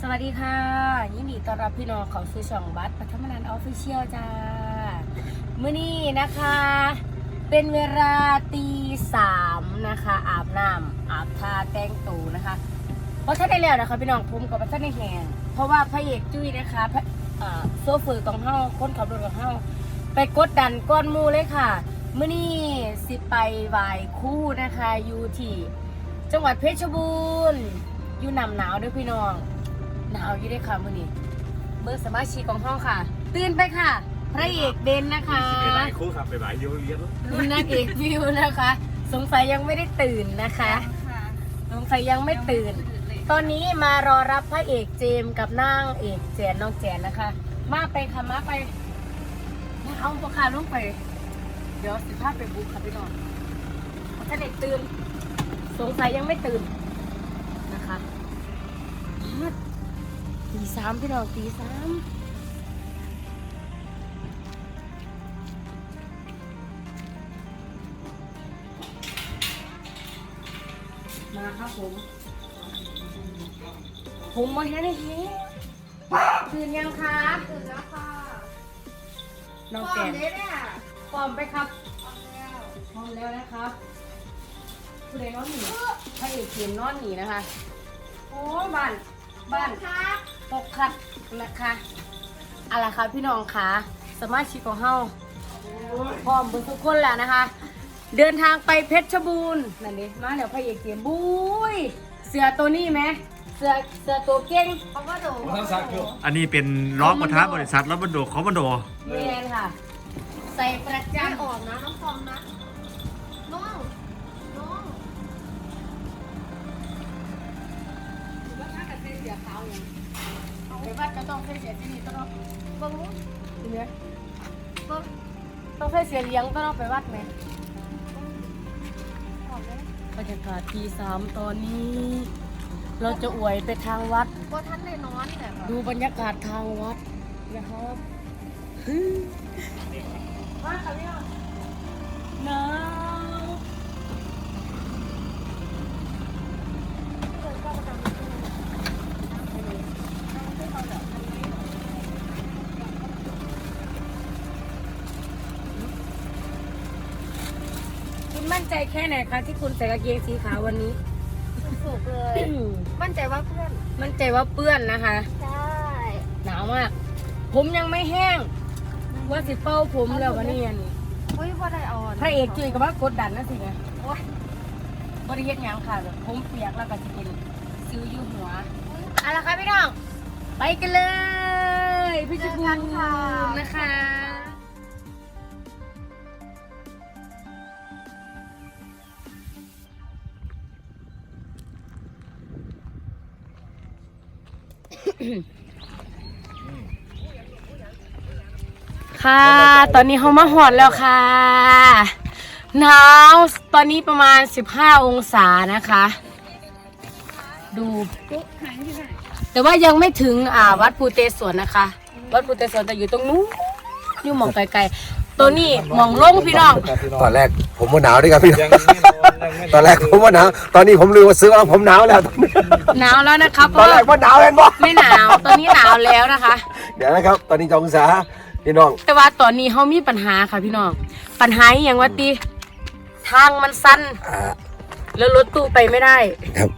สวัสดีค่ะ ยินดีต้อนรับพี่น้องเขาสู่ช่องบัสปัทมนันออฟฟิเชียลจ้ามื้อนี้นะคะ เป็นเวลาตีสามนะคะ อาบน้ำอาบทาแต่งตูนะคะเพราะถ้าได้แล้วนะคะพี่น้องผมกับท่านในแหงเพราะว่าพระเอกจุ้ยนะคะโซเฟอร์ของเฮาคนขับรถของเฮาไปกดดันก้อนมูเลยค่ะ มื้อนี้สิไปไหวายคู่นะคะอยู่ที่จังหวัดเพชรบูรณ์อยู่หนำหนาวเด้วยพี่น้อง หนาวอยู่ด้วยค่ะมื้อนี้เมื่อสมาชิกของห้องค่ะ ตื่นไปค่ะ พระเอกเบนนะคะไปหลายคู่ครับไปหลายโยเรียนนางเอกวิวนะคะ สงสัยยังไม่ได้ตื่นนะคะ สงสัยยังไม่ตื่น ตอนนี้มารอรับพระเอกเจมส์กับนางเอกแจนน้องแจนนะคะ มาไปค่ะมาไปมาเอาพวกขาลงไป เดี๋ยวสิพาไปบุกค่ะพี่น้องถ้าเด็กตื่น สงสัยยังไม่ตื่นนะคะตีสามพี่น้องตีสามมาครับผม ผมมาแค่นี้ตื่นยังครับตื่นแล้วค่ะน้องพร้แจอมนเลยเนี่ย พร้อมไปครับพร้อมแล้วพร้อมแล้วนะครับผู้ใดนอนหนีพระเอกเขียนนอนหนีนะคะ โอ้บ้านบ้านค่ะตกคัดนะคะอะไรคะพี่น้องคะสมาชิกของเฮาพร้อมเบนทุกคนแล้วนะคะ เดินทางไปเพชรบูรณ์นั่นดิมาแล้วพระเอกเขียนบุ้ยเสือตัวนี้ไหมเสือเสือตัวเก่งเพราะว่าหนูอันนี้เป็นล้อประทับบริษัทรถบรรทุกคอมมานโดเรียนค่ะ ใส่ประจะจันออกนะน้องฟอมนะ น้อง น้องว่าถ้ากับเส้นเสียขาวอย่างไปวัดก็ต้องใส่เสียที่นี่ต้องบิ้งเนื้อเบิ้งต้องใส่เสียเลี้ยงต้องไปวัดไหมบรรยากาศทีสามตอนนี้ เราจะอวยไปทางวัดว่าท่านเลยนอนแบบดูบรรยากาศทางวัดนะครับ ว่าค่ะพี่หนาวคุณมั่นใจแค่ไหนคะที่คุณใส่กางเกงสีขาววันนี้ สุกเลย มั่นใจว่าเพื่อน มั่นใจว่าเปื้อนนะคะ ใช่ หนาวมาก ผมยังไม่แห้ง ว่าสิเป้าผมแล้ววันนี้อันอุ้ยว่าได้อ่อนพระเอกจุยกับว่ากดดันนะสิไงโอ้ยบริเฮ็ดหยังค่ะแบบผมเปียกแล้วก็จะเป็นซิวอยู่หัวเอาละค่ะพี่น้อง ไปกันเลย พี่จิบูรณ์นะคะ ค่ะ ตอนนี้เขามาหอดแล้วค่ะหนาวตอนนี้ประมาณ 15 องศานะคะ ดู แต่ว่ายังไม่ถึงอ่าวัดภูเตศวรนะคะ วัดภูเตศวรแต่อยู่ตรงนู้นอยู่หมองไกลๆ ตัวนี้หมองลงพี่น้อง ตอนแรกผมว่าหนาวด้วยครับพี่น้องตอนแรกผมว่าหนาวตอนนี้ผมลืมว่าซื้อว่าผมหนาวแล้วตอนนี้หนาวแล้วนะคะเพตอนราะแรกว่าหนาวเห็นบ่ไม่หนาวตอนนี้หนาวแล้วนะคะ เดี๋ยวนะครับ ตอนนี้จองศา พี่น้อง แต่ว่าตอนนี้เขามีปัญหาค่ะพี่น้อง ปัญหาอหย่างว่าตีทางมันสั้น อ่า แล้วรถตู้ไปไม่ได้ ครับ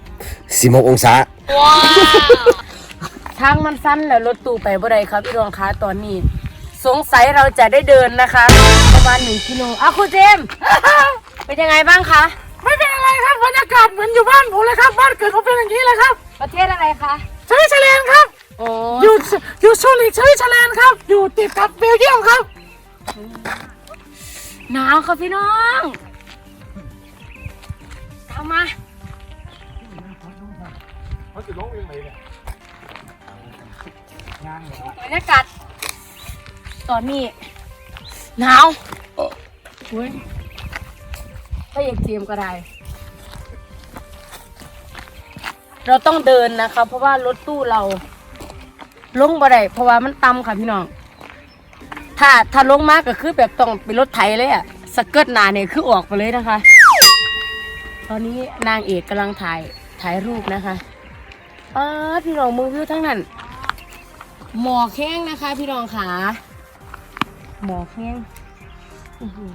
สิบหกองศาว้าวทางมันสั้นแล้วรถตู้ไปบ่ได้ครับพี่รองคะตอนนี้ สงสัยเราจะได้เดินนะคะ ประมาณหนึ่งกิโลอะคุณเจมส์ เป็นยังไงบ้างคะไม่เป็นอะไรครับบรรยากาศเหมือนอยู่บ้านผมเลยครับ บ้านเกิดผมเป็นอย่างนี้เลยครับ ประเทศอะไรคะสวิตเซอร์แลนด์ครับ โอ้อยู่อยู่ซูริกสวิตเซอร์แลนด์ครับ อยู่ติดกับเบลเยียมครับ หนาวค่ะพี่น้องตามมาบรรยากาศตอนนี้หนาวโอ้ยก็ยังเตรียมก็ได้ เราต้องเดินนะคะ เพราะว่ารถตู้เรา ลงบ่ได้เพราะว่ามันต่ำค่ะพี่น้อง ถ้าถ้าลงมากก็คือแบบต้องเป็นรถไถเลยอะสเกิร์ตหนาเนี่ยคือออกไปเลยนะคะ ตอนนี้นางเอกกำลังถ่ายถ่ายรูปนะคะป้าดพี่น้องมือวิวทั้งนั้น หมอกแห้งนะคะ พี่น้องขาหมอกแห้งอื้อหือ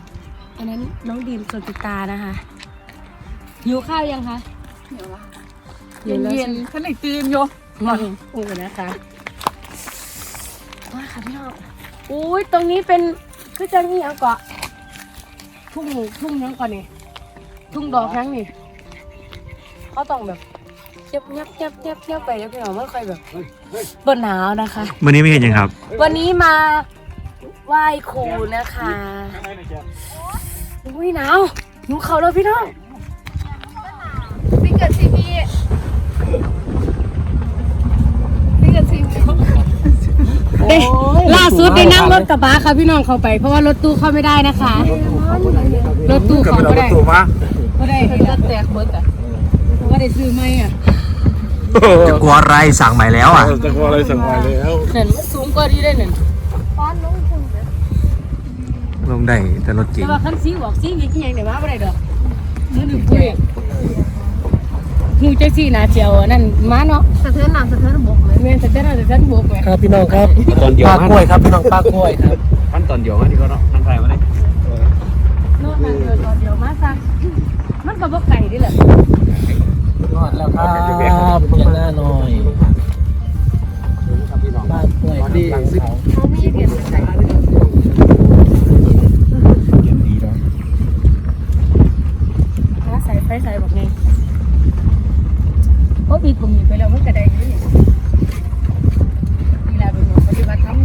อันนั้นน้องดีมสนติตานะคะหิวข้าวยังคะเย็นแล้วเย็ใช่นไหมฉันเลยตื่นอยู่โอ้นะคะ ว้าค่ะพี่น้องอุ้ยตรงนี้เป็นคือจะนี่ยังเกาะ ทุ่งทุ่งยังก่อนนี่ทุ่งดอกยังนี่เขาต้องแบบเงียบเงียบเงียบเงียบเงียบไปแล้วพี่น้องไม่ค่อยแบบเปิดหนาวนะคะมื่อนี้ไม่เห็นยังครับ วันนี้มาไหว้ครูนะคะอุ้ยหนาวหนูเขาแล้วพี่น้องพี่เกิดซีพีพี่เกิดซีพี เด้ล่าสุดได้นั่งรถกระบะค่ะพี่น้องเข้าไป เพราะว่ารถตู้เข้าไม่ได้นะคะ รถตู้เขาไม่ได้ไม่ได้รถแตกเบิดอะว่าได้ซื้อไหมอะจะกลัวอะไรสั่งใหม่แล้วอะจะกลัวอะไรสั่งมาแล้วเห็นมันสูงกว่าที่ได้หนึ่งป้อนน้องคุณเลยลงได้แต่รถเก๋แต่งว่าคันซีบอกซีมีกี่อย่างเดี๋ยวมาไม่ได้ดอกมือดื่มคุย หูใจซีนาเจียวอันนั่นมาเนาะสะเทือนหลังสะเทือนบกเลยแม่นแต่เจ้าแต่ฉันบวกไหมครับพี่น้องครับตอนเดียวป้ากล้วยครับพี่น้องป้ากล้วยครับขั้นตอนเดียวที่เขาเนาะนั่งไทยมาเลยโน่นนั่นเดินรอเดียวมาซะมันก็บ่ไก่ดิแหละรอดแล้วครับอย่างหน้าหน่อยป้ากล้วยครับหลังซิปเขามีเปลี่ยนเป็นใส่ หาใส่ไฟใส่บอกไงเพราะมีกลุ่มอยู่ไปแล้วมันกระไดอยู่นี่นี่แหละเป็นหมู่ปฏิบัติธรรม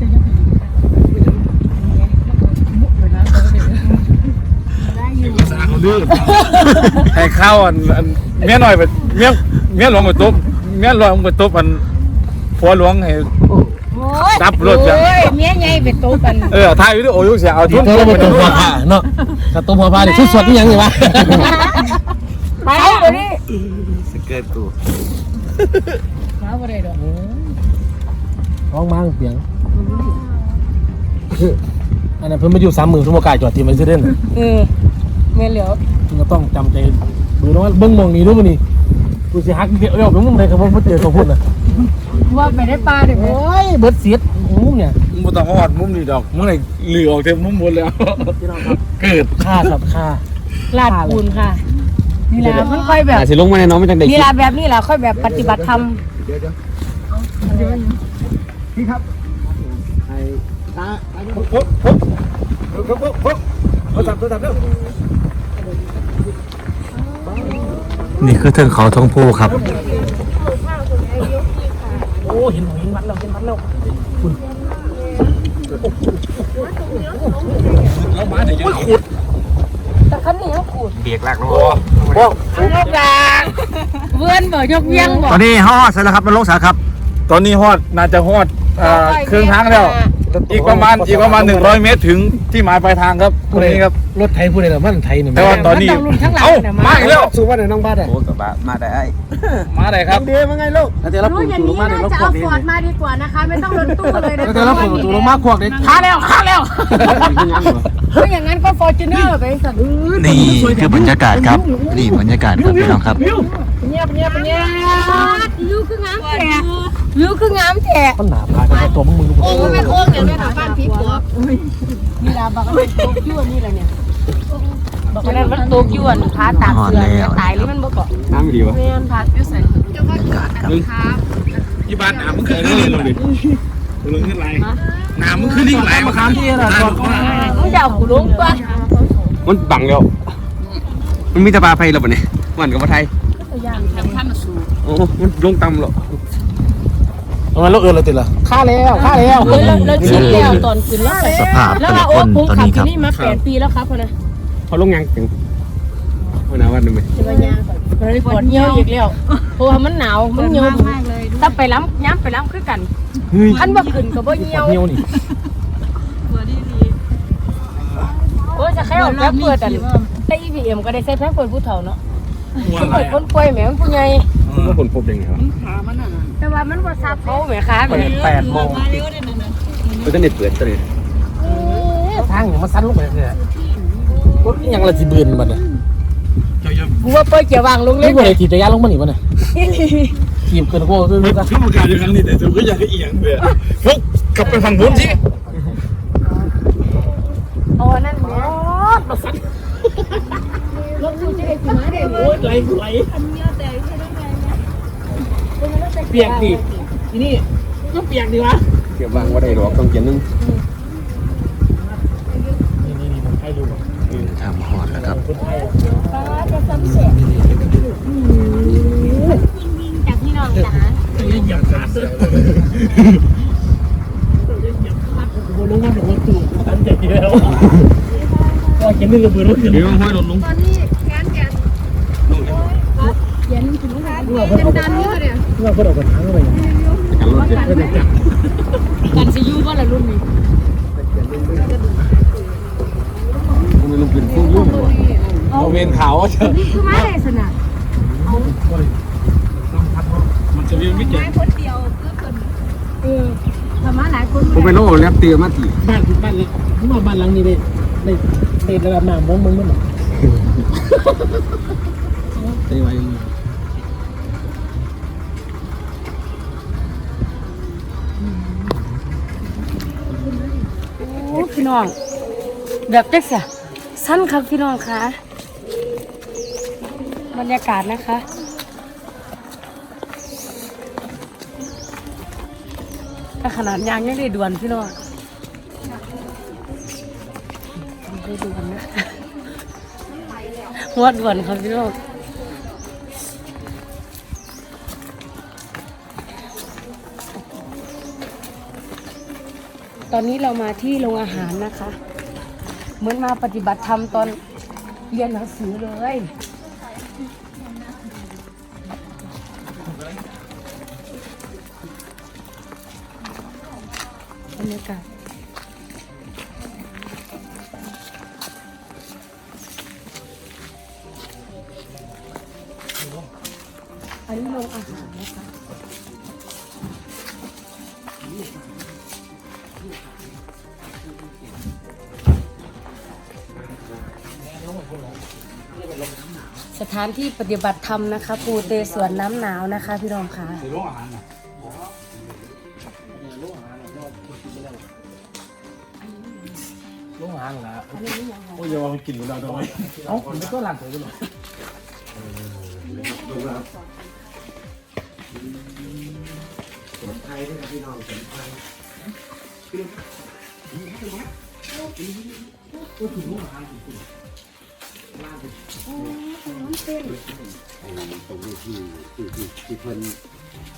จะยังอยู่เนี่ยมุกไปนะเขาก็เดี๋ยวได้อยู่ ให้ ข้าวอันอันเมียหน่อยไปเมียเมียหลวงไปตุ๊บเมียหลวงไปตุ๊บอันผัวหลวงให้ โอ้ยดับรถจ้ะ โอ้ยเมียใหญ่เป็นโตกันเออถ่ายวิดีโออยุ่เสียเอาดีทุ่มเธอทุ่มมาไปตัวดูหัวผ้าเนาะถ้าตัวหัวผ้าเนี่ยชุดสดนี่ยังไงวะไปเอาเดี๋ยวนี้สเกิร์ตกูมาบ่ได้ดอกร้องมั่งเสียงอันนั้นเพิ่นมาอยู่สามหมื่นชั่วโมงกายจอดทีมันซื้อเด่นเออแม่เหลียวมึง ก็ต้องจำใจดูนะว่าเบิ้งมองนี้รู้มั้ยนี่กูสิฮักเดียวเดียวเป็นมุมไหนครับผมเจอเขาพูดนะว่าไปได้ปลาเดี๋ยวโอ้ยเบิดเสียดมุมเนี่ยมึงบ่ต้องมาวัดมุมนี่ดอกมึงไหนหลือออกเต็มมุมหมดแล้วเกิดค่าครับค่าลาดปูนค่ะนี่แหละมันค่อยแบบสิลงมาในน้องไม่จังได้นี่แหละแบบนี้แหละค่อยแบบปฏิบัติธรรม นี่คือเทิงเขาทองพูครับ โอ้เห็นเห็นวัดแล้วเห็นวัดแล้วแต่คันนี้เขาขูดเบียกลากลงโอ้ยกดางเวือนบ่ยกเวียงบ่ตอนนี้ห่อเสร็จแล้วครับนรกสาครับ ตอนนี้ฮอดน่าจะฮอดอ่าครึ่งทางแล้ว อีกประมาณอีกประมาณ100เมตรถึงที่หมายปลายทางครับตรงนี้ครับรถไทยพูดเลยเหรอมันไทยนี่แต่ว่าตอนนี้มังรุ่นข้างหลังเอ้าน่ะมาอีกแล้วสู้ว่าไหนน้องบ้านอะโอ้กระบะมาได้มาได้ครับเดี๋ยวมาไงลูกเดี๋ยวเรารู้อย่างนี้น่าจะเอาฟอร์ดมาดีกว่านะคะไม่ต้องรถตู้เลยนะเดี๋ยวเราเปิดประตูลงมาขวกเด็ดขาแล้วขาแล้วเพราะอย่างนั้นก็ฟอร์จูเนอร์ไปสั่นนี่คือบรรยากาศครับนี่บรรยากาศครับพี่น้องครับเงียบเงียบเงียบวิวคืองามแท้วิวคืองามแท้มันหนาพากันตัวมึงมึงโอ้มันเป็นโอ่งอย่างนี้ค่ะบ้านพี่ปัวนี่ล่ะบอกว่าเป็นโตกิ้วนี่แหละเนี่ยบอกว่ามันโตกิ้วอันพาตากเสือเนี่ยตายหรือมันบ่เกาะน้ำดีวะแม่นพากิ้วใส่ยี่บ้านน้ำมึงเคยเล่นลงดิลงขึ้นไรน้ำมึงขึ้นนี่ไหลมาค้างที่นะมึงจะเอากูลงตัวมันบังแล้วมันมีแตะปลาไฟแล้วปะเนี่ยมันกับปลาไทยโอ้มันลงต่ำหรอ ทำไมลูกเอิญเราติดล่ะฆ่าแล้วฆ่าแล้วเฮ้ยเราชิมแล้วตอนคืนแล้วไปสภาพแล้วแต่ว่าละโอ้คนผมตอนขับนี้ครับที่นี่มาแปดปีแล้วครับพ่อนะเขาลงยังถึงวันนั้นวันนึงไหมจะมายางก่อนมันปวดเหี่ยวอีกแล้วเพราะว่ามันหนาวมันเหี่ยวถ้าไปล้ำย้ำไปล้ำคือกันอันบ่ขึ้นก็บ่เหี่ยวเหี่ยวนี่โอ้จะแค่เอาแป๊บเปิดอันแต่ EVM ก็ได้ใช้แป๊บเปิดผู้เฒ่าเนาะเปิดคนป่วยแหมมันผู้ใหญ่ก็ผลพบยังไงวะ แต่ว่ามันบ่ทราบเขาแหมคะแหมแปดโมงมันจะเน็ตเปิดตัวนี้ทางอย่างมันสั้นลูกไปเลยรถยังละจีบืนมันเนี่ยกูว่าเปิ้ลเกี่ยววางลงเลเล่ยนบอลเลยถีบจักรยานลงมาหนิวะเนี่ยทีมเกินโก้ด้วยลูกอะทุกประการอย่างนั้นนี่แต่ผมก็อยากให้เอียงเลยฟุกกลับไปฝั่งนู้นที่อ๋อนั่นแหละมาสั่นรถกูจะได้สิมาได้เลโอ้ยยไหลไหล อันเนี้ยแต่ใช่ได้ไหมนะ เปียกดิทีนี่ก็เปียกดิวะเก็บวางไว้ได้หรอกต้องเขียนนึงนี่นี่นี่ผมให้ดูทำหอดแล้วครับคนไทยป้าจะซ้ำเสร็จจากพี่น้องจ๋ายังเหยียบขาดเลยโอ้ลงมาถึงวันตู่ตั้งใจแล้วก็เขียนนึงระเบิดรถขึ้นเดี๋ยวห้อยหล่นลงตอนนี้แขนแขนเย็นถึงขนาดเป็นดันนี่ เราก็เนี่ยว่าเพื่อนออกกันทั้ยกันรถเจ็บก็จะจับกันสิยูว่าละรุ่นนี้กูไม่ลงกินฟุ้งยุ่งเอาเวนขาวเถอะคือมาได้สนะมันจะเรียนไม่เก่งไม้คนเดียวก็คนเออทำมาหลายคนผมไปโล่แลบเตียมาตีบ้านบ้านเลยผมาบ้านหลังนี้ได้ได้ได้ระดับน้ำมองมึงมั้งได้ไว้ พี่น้อง แบบเจ๊กเสียสั้นครับพี่น้องคะบรรยากาศนะคะแต่ขนาดยางยังได้ด่วนพี่น้องได้ด่วนนะหัวด่วนครับพี่น้อง ตอนนี้เรามาที่โรงอาหารนะคะ เหมือนมาปฏิบัติธรรมตอนเรียนหนังสือเลยานที่ปฏิบัติธรรมนะคะ ปูเตสวนน้ำหนาวนะคะ พี่รองค่ะในโรงอาหารน่ะลงหางละอันนี้ยังไงโอ้ยอย่าว่ามันกินเราทำไมเอ้ามันก็หลังเลยกันหรอ ตรงนี้ที่ที่ที่ที่เพิ่น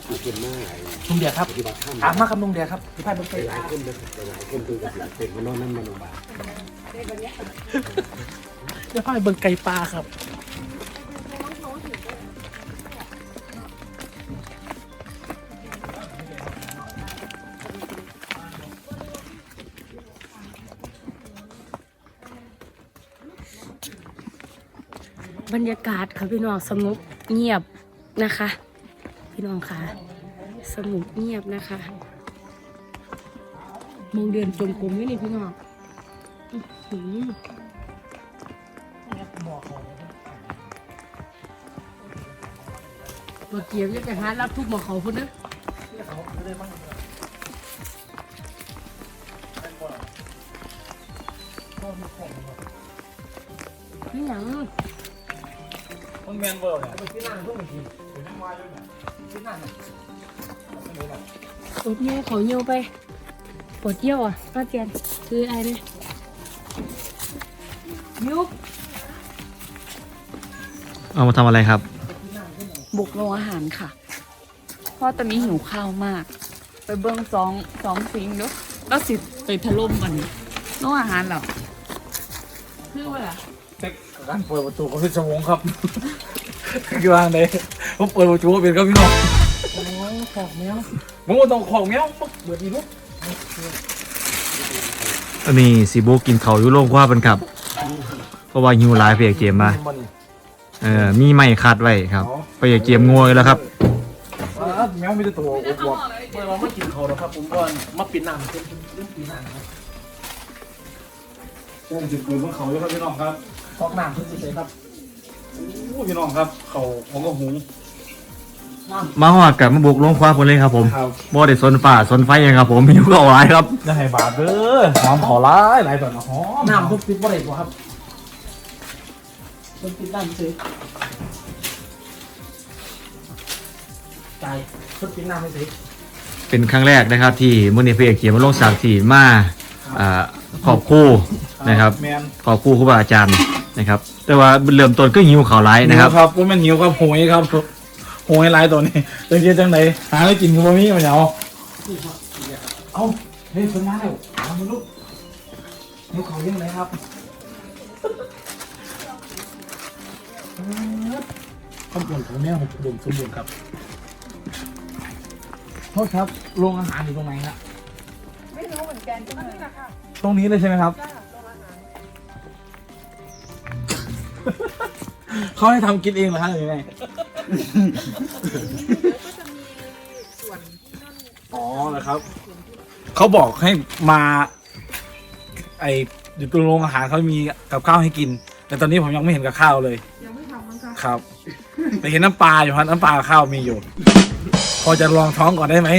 ที่เพิ่นมาไอ้ลุงเดียครับปฏิบัติธรรมถามมาครับลุงเดียครับพี่พายเบิ้งไปหลายคนเด้อหลายคนคือกับหลายเป็นมานอนนั่นมานอนบาพี่พายเบิ้งไก่ปลาครับ บรรยากาศค่ะพี่น้องสงบเงียบนะคะ พี่น้องค่ะสงบเงียบนะคะมองเดินจงกรมไม่นี่พี่น้องอื้อหือมาเกี่ยวยังไปหารับทุกหมอเขาพุ่นเด้ มันแมนเบอร์เนี่ยปวดเยี่ยวเขาเยี่ยวไปปวดเยี่ยวอะป้าเจียนคืออะไรเนี่ยยุบเอามาทำอะไรครับ บุกโรงอาหารค่ะ เพราะตอนนี้หิวข้าวมาก ไปเบิ้งสองสองสิ่งเนาะแล้วสิไปถล่มกันโรงอาหารเหรอคือว่าล่ะเซ็กการเปิดประตูเขาเป็นสมองครับ คือวางเลยผมเปิดประตูเป็นครับพี่น้องโอ้ขอกแมวผมก็ต้องของแมวเปิดดีลูกอันนี้สีโบกินเขาวอยุโรปว่าเป็นครับ เพราะว่าหิวหลายไปอยากเกมมามันเออมีไม่คัดไว้ครับไปอยากเกมงัวอยู่แล้วครับแมวมีแต่ตัวอวบเมื่อเราไม่กินเขาแล้วครับผมก็มาปิดน้ำเป็นเรื่องปิดน้ำครับช่วงจุดเกิดบนเขาอยู่ครับพี่น้องครับฟอกน้ำทุกสิ่งเลยครับ โอ้พี่น้องครับ เขาของก็หุงมาหอดกับมาบุกลงคว้าคนเลยครับผมครับบ่ได้สนฝ่าสนไฟหยังครับผมหิวก็เอาหลายครับ จะให้บาทเด้อหอมขอร้ายหลายตอนนะหอมน้ำทุกปิดบ่ได้บ่ครับทุกปิดน้ำซื้อใจายทุกปิดน้ำไม่ซื้อเป็นครั้งแรกนะครับ ที่มุนีเพเอกเขียนมาลงสากที่มาอ่าขอบคู่นะครับ แมนขอบคู่ครูบาอาจารย์นะครับ แต่ว่าเริ่มต้นก็หิวข่าวร้ายนะครับ หิวครับว่ามันหิวครับโหยครับโหยหลายตัวนี้จังเกียจังไหนหาอะไรกินกับบ่มีมันเอาเอาเฮ้ยคนมาแล้วเอามาลูกหิวเขายังไงครับข้าวปนของแม่ผมดมสมบูรณ์ครับโทษครับโรงอาหารอยู่ตรงไหนฮะตรงนี้เลยใช่ไหมครับ เขาให้ทำกินเองเหรอฮะหรือไงอ๋อเหรอครับเขาบอกให้มา ไออยู่ตรงโรงอาหารเขามีกับข้าวให้กิน แต่ตอนนี้ผมยังไม่เห็นกับข้าวเลย ยังไม่ทำมั้งครับ แต่เห็นน้ำปลาอยู่ครับน้ำปลากับข้าวมีอยู่ พอจะลองท้องก่อนได้ไหม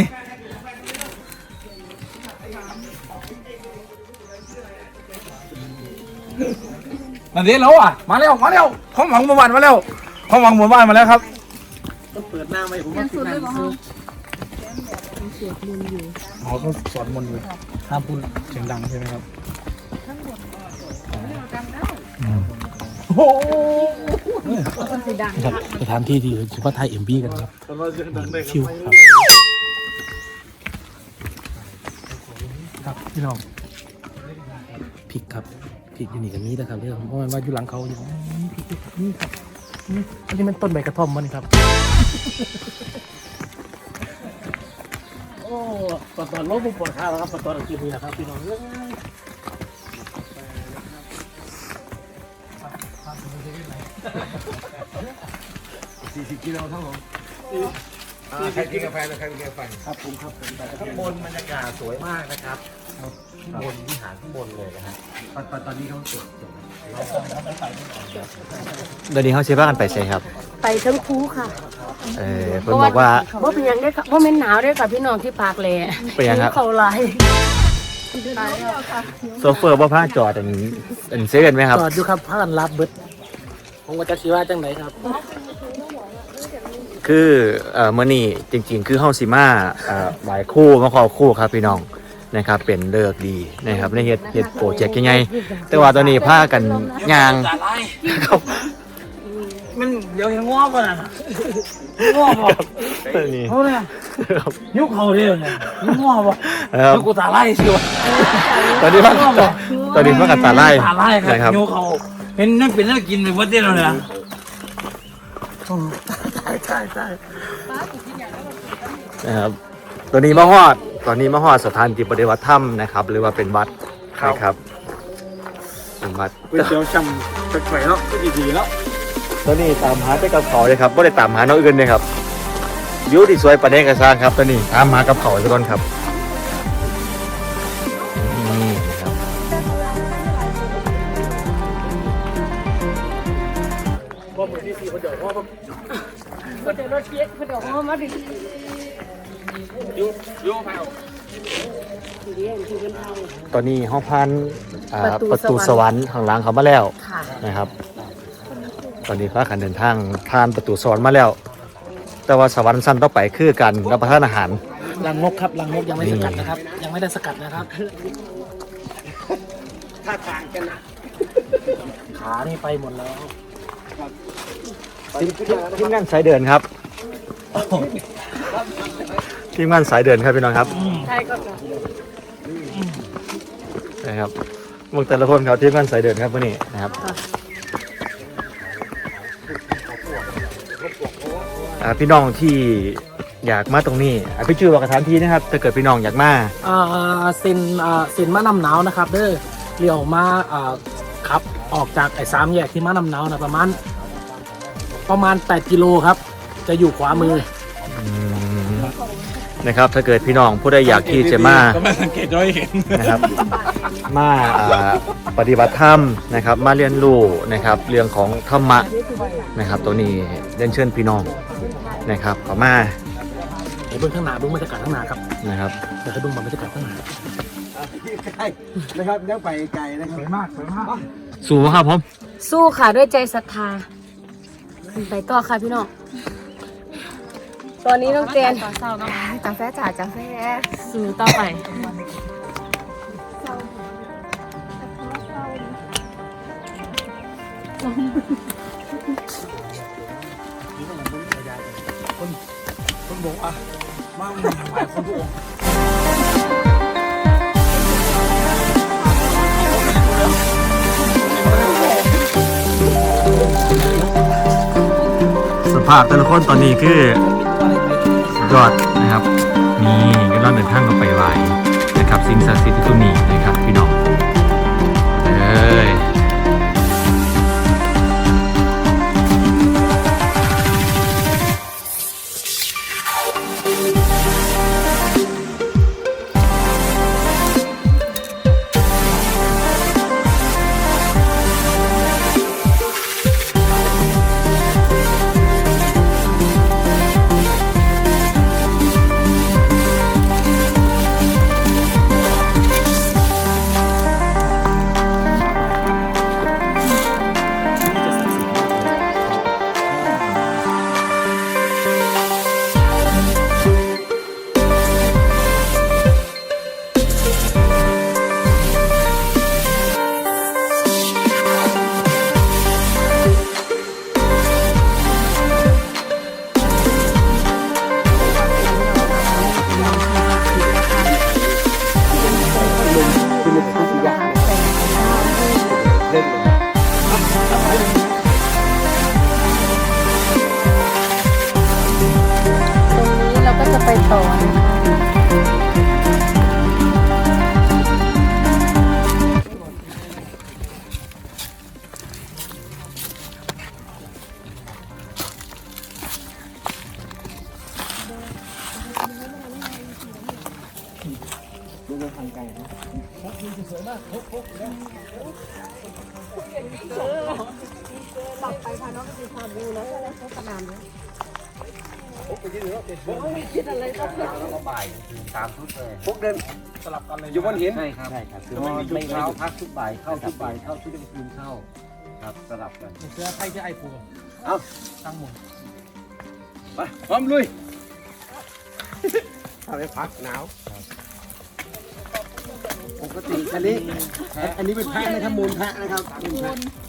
นั่นเดี๋ยวแล้วอะมาเร็วมาเร็วความหวังหมู่บ้านมาเร็วความหวังหมู่บ้านมาแล้วครับต้องเปิดหน้าไว้ผมว่าปิดน้ำซื้ออ๋อเขาสอนมนต์อยู่ห้ามพูดเสียงดังใช่ไหมครับโอ้โหครับสถานที่ที่สุภาพไทยเอ็มบีกันครับคิวครับครับพี่น้องพริกครับพ ริกอยู่นี่กันนี้นะครับเรื่องเพราะมันว่าอยู่หลังเขาอยู่นี่พริกนี่ครับนี่อันนี้มันต้นใบกระท่อมมันครับ โอ้ปตอนลบมุปวดขาแล้วครับปตอนกินนี่นะครับพี่น้องเอ้ยใครกินกาแฟนะใครกินกาแฟครับผมครับผมไปข้างบนบรรยากาศสวยมากนะครับ ข้างบนวิหารข้างบนเลยนะฮะตอนตอนตอนนี้เขาจบจบเดี๋ยวนี้เขาเชื่อว่ากันไปใช่ครับ ไปทั้งคู่ค่ะ เออเพิ่นบอกว่าว่าเป็นหยังได้ค่ะว่าเป็นหนาวได้ค่ะพี่น้องที่ปากแหล่เป็นหยังครับ เขาหลายโซเฟอร์ว่าพาจอดอันอันเซเว่นไหมครับ จอดอยู่ครับผ่านรับเบิดผมก็จะคิดว่าจังไหนครับ คือเอ่อมื่อนี้จริง ๆ คือเฮาสิมาเอ่อหลายคู่มาขอคู่ครับพี่น้อง นะครับเป็นเลิกดีนะครับในเฮ็ดเฮ็ดโปรเจกต์ยังไง แต่ว่าตอนนี้พากันยางครับมันเดี๋ยวเห็นงอก่อนนะงอบ่ตอนนี้เขาเนี่ยครับยุคเขาเดียวเนี่ยงอบ่ครับยุคกูตาไล่สิวะตอนนี้พากันตอนนี้พากันตาไล่ตาไล่ครับนะครับยุคเขาเห็นนั่นเป็นนั่นกินไปหมดเดียวเลยนะใช่ใช่ใช่นะครับตอนนี้มาฮอด ตอนนี้มาฮอดสถานที่ปฏิบัติธรรมนะครับหรือว่าเป็นวัดนะครับเป็นวัดก๋วยเตี๋ยวช่ำแปลกๆแล้วก็ดีๆแล้วตอนนี้ตามหาแต่กับเขาเลยครับไม่ได้ตามหาน้องอื่นเลยครับวิวที่สวยประเด็นกระซางครับ ตอนนี้ตามหากับเขาซะก่อนครับนี่ครับ พอมือที่สี่คนเดียวพอคนเดียวรถเย็ดคนเดียวเขามาดิ ยุยุไปเอาตอนนี้ห้องพันอ่าประตูประตูสสววรรรรค์ค์ข้างหลังเขามาแล้วค่ะนะครับ ตอนนี้พระขันเดินทางผ่านประตูสวรรค์มาแล้ว แต่ว่าสวรรค์สั้นต่อไปคือการรับประทานอาหารลังนกครับลังนกยังไม่สกัดนะครับ ยังไม่ได้สกัดนะครับท่าทางกันนะขานี่ไปหมดแล้วทีมทีมงานสายเดินครับ ทีมงานสายเดินครับพี่น้องครับใช่ก็นะครับมึงแต่ละคนเขาทีมงานสายเดินครับวันนี้นะครับอ่าพี่น้องที่อยากมาตรงนี้อะพี่ชื่อว่ากระถานที่นะครับถ้าเกิดพี่น้องอยากมาอ่าเซนอ่าเซนมะนำหนาวนะครับเด้อเลี้ยวมาอ่าขับออกจากไอ้สามแยกที่มะนำหนาวนะประมาณ ประมาณ 8 กิโลครับ จะอยู่ขวามืออืม นะครับ ถ้าเกิดพี่น้องผู้ใดอยากที่จะมาก็ไม่สังเกตด้วยเห็นนะครับ มาอ่าปฏิบัติธรรมนะครับ มาเรียนรู้นะครับ เรื่องของธรรมะนะครับ ตัวนี้เรียนเชิญพี่น้องนะครับขอมาเดี๋ยวเบื้องข้างหน้าเบื้องบรรยากาศข้างหน้าครับนะครับ เดี๋ยวให้เบื้องบรรยากาศข้างหน้านะครับยังไปไกลนะครับสวยมากสวยมากสู้ครับผมสู้ค่ะด้วยใจศรัทธาไปต่อค่ะพี่น้อง ตอนนี้น้องเตียนตอนเศร้าเนาะกาแฟจ่ากาแฟสู่ต่อไปคนบอกอะมากหลายคนทุกองสภาพแต่ละคนตอนนี้คือ ยอดนะครับ มีก็ลองเดินทางกันไปไหวนะครับ สิ่งศักดิ์สิทธิ์ที่ตรงนี้นะครั บอกไม่คิดอะไรครับบ่ายสามชุดเลยพวกเดินสลับกันเลยอยู่บนหินใช่ครับใช่ครับคือไม่ไม่เช้าพักทุกบ่ายเข้าทุกบ่ายเข้าทุกกลางคืนเข้าครับสลับกันเสื้อไพ่ที่ไอ้ปูเอาตั้งหมดไปพร้อมลุยทำให้พักหนาวปกติอันนี้อันนี้เป็นแพะนะครับมูลแพะนะครับมูลพะเป็นแพะ